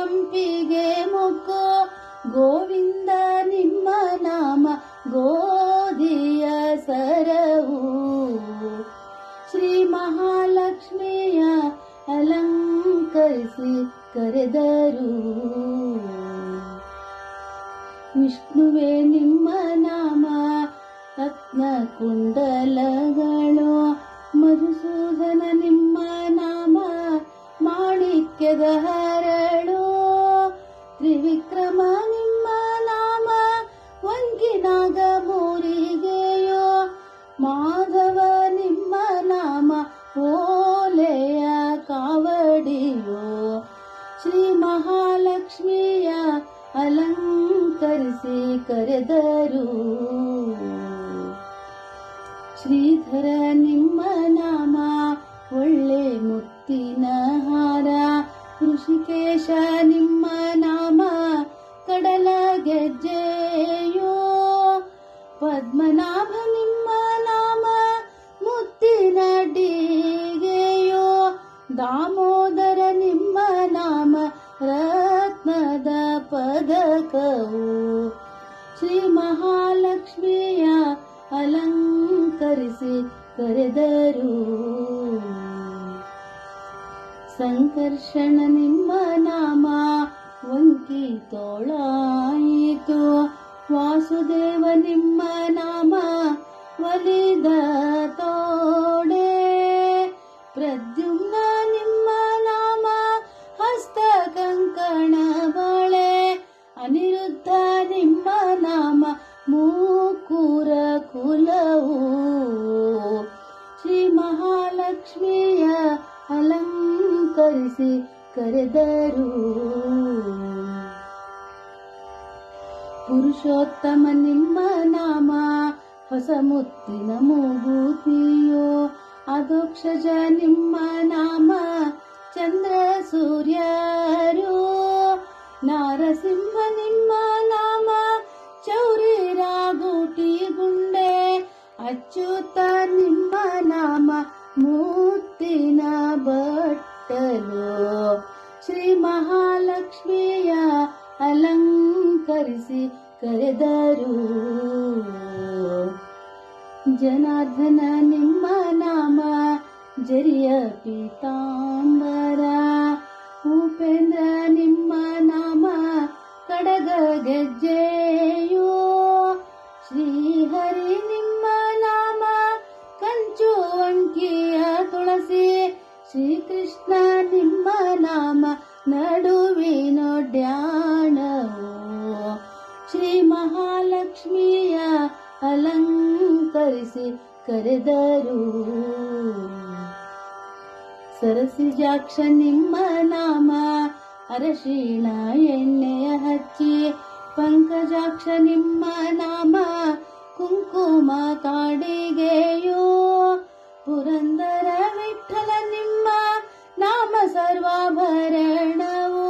ಸಂಪಿಗೆ ಮೊಗ್ಗೋ ಗೋವಿಂದ ನಿಮ್ಮ ನಾಮ, ಗೋಧಿಯ ಸರವು. ಶ್ರೀ ಮಹಾಲಕ್ಷ್ಮಿಯ ಅಲಂಕರಿಸಿ ಕರೆದರು. ವಿಷ್ಣುವೇ ನಿಮ್ಮ ನಾಮ ರತ್ನ ಕುಂಡಲಗಳು, ಮಧುಸೂದನ ನಿಮ್ಮ ನಾಮ, ಮಾಣಿಕ್ಯದ ಕರೆದರು ಶ್ರೀಧರ ನಿಮ್ಮ ನಾಮ ಒಳ್ಳೆ ಮುತ್ತಿನ ಹಾರ, ಋಷಿಕೇಶ ನಿಮ್ಮ ನಾಮ ಕಡಲ ಗೆಜ್ಜೆಯೋ, ಪದ್ಮನಾಭ ನಿಮ್ಮ ನಾಮ ಮುತ್ತಿನ ಡಿಗೆಯೋ, ದಾಮೋದರ ನಿಮ್ಮ ನಾಮ ರತ್ನದ ಪದಕವು. ಮಹಾಲಕ್ಷ್ಮಿಯ ಅಲಂಕರಿಸಿ ಕರೆದರು ಸಂಕರ್ಷಣ ನಿಮ್ಮ ನಾಮ ವಂಕಿ ತೋಳಾಯಿತು ವಾಸುದೇವ ನಿಮ್ಮ ನಾಮ ಒಲಿದ ಮಹಾಲಕ್ಷ್ಮಿಯ ಅಲಂಕರಿಸಿ ಕರೆದರು ಪುರುಷೋತ್ತಮ ನಿಮ್ಮ ನಾಮ ಹೊಸ ಮುತ್ತಿನ ಮೂಗುತಿಯೋ ಅಧೋಕ್ಷಜ ನಿಮ್ಮ ನಾಮ ಚಂದ್ರ ಸೂರ್ಯರು ನಾರಸಿಂಹ ನಿಮ್ಮ ನಾಮ ಚೌರಿ ರಾಗುಟಿ ಗುಂಡೆ ಅಚ್ಯುತ ನಿಮ್ಮ ನಾಮ ಮೂತ್ತಿನ ಬಟ್ಟಲು ಶ್ರೀ ಮಹಾಲಕ್ಷ್ಮಿಯ ಅಲಂಕರಿಸಿ ಕರೆದರು ಜನಾರ್ದನ ನಿಮ್ಮ ನಾಮ ಜರಿಯ ಪೀತಾಂಬರ ಉಪೇಂದ್ರ ನಿಮ್ಮ ನಾಮ ಕಡಗ ಗೆಜ್ಜೆಯೋ ಅಲಂಕರಿಸಿ ಕರೆದರು. ಸರಸಿಜಾಕ್ಷ ನಿಮ್ಮ ನಾಮ, ಅರಶಿಣ ಎಣ್ಣೆಯ ಹಚ್ಚಿ ಪಂಕಜಾಕ್ಷ ನಿಮ್ಮ ನಾಮ, ಕುಂಕುಮ ಕಾಡಿಗೆಯೋ. ಪುರಂದರ ವಿಠಲ ನಿಮ್ಮ ನಾಮ ಸರ್ವಾಭರಣವು.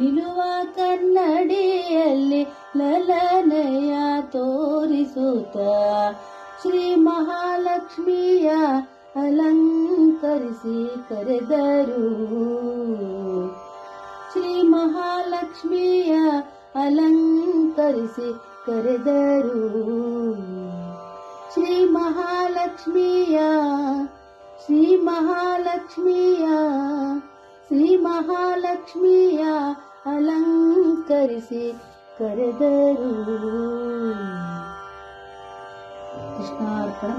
ನಿಲುವ ಕನ್ನಡಿಯಲ್ಲಿ ಲಲನೆಯ ತೋರಿಸುತ್ತ. ಶ್ರೀ ಮಹಾಲಕ್ಷ್ಮಿಯ ಅಲಂಕರಿಸಿ ಕರೆದರು ಶ್ರೀ ಮಹಾಲಕ್ಷ್ಮಿಯ ಅಲಂಕರಿಸಿ ಕರೆದರು ಶ್ರೀ ಮಹಾಲಕ್ಷ್ಮಿಯ ಶ್ರೀ ಮಹಾಲಕ್ಷ್ಮಿಯ ಶ್ರೀ ಮಹಾಲಕ್ಷ್ಮಿಯ ಅಲಂಕರಿಸಿ ಕರೆದರು ಕೃಷ್ಣಾರ್ಪಣ